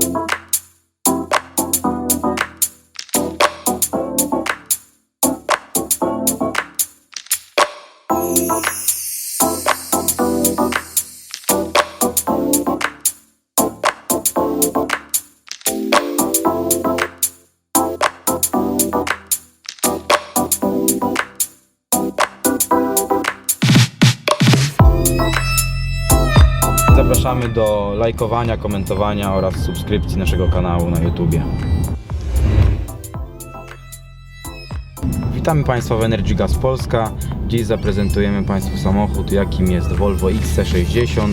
Música Zapraszamy do lajkowania, komentowania oraz subskrypcji naszego kanału na YouTubie. Witamy Państwa w Energy Gas Polska. Dziś zaprezentujemy Państwu samochód, jakim jest Volvo XC60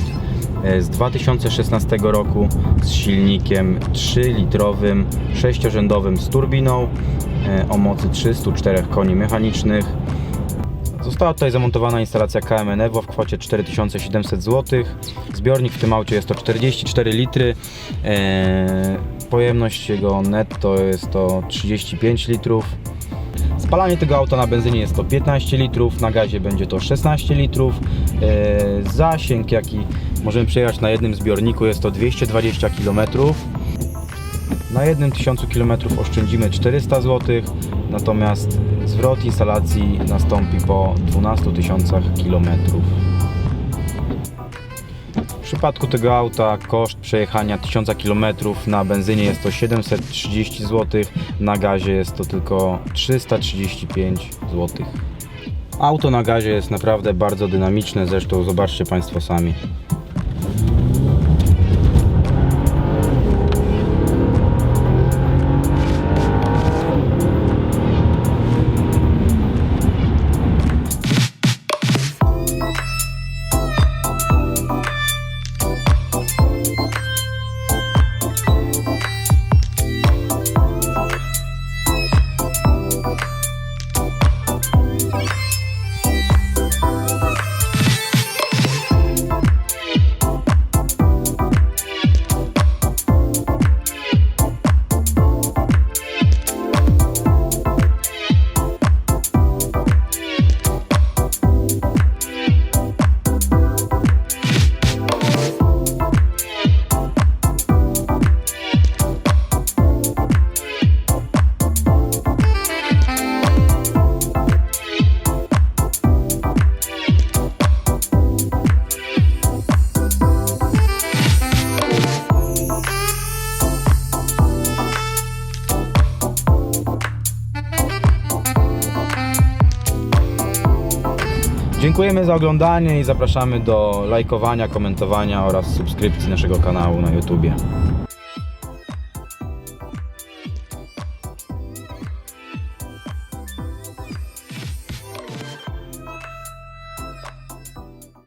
e, z 2016 roku z silnikiem 3-litrowym, 6-rzędowym z turbiną e, o mocy 304 koni mechanicznych. Została tutaj zamontowana instalacja KMN Evo w kwocie 4700 zł. Zbiornik w tym aucie jest to 44 litry. Eee, pojemność jego netto jest to 35 litrów. Spalanie tego auta na benzynie jest to 15 litrów, na gazie będzie to 16 litrów. Eee, zasięg jaki możemy przejechać na jednym zbiorniku jest to 220 km. Na jednym 1000 km oszczędzimy 400 zł, natomiast zwrot instalacji nastąpi po 12 tysiącach km. W przypadku tego auta koszt przejechania 1000 km na benzynie jest to 730 zł, na gazie jest to tylko 335 zł. Auto na gazie jest naprawdę bardzo dynamiczne, zresztą zobaczcie Państwo sami. Dziękujemy za oglądanie i zapraszamy do lajkowania, komentowania oraz subskrypcji naszego kanału na YouTubie.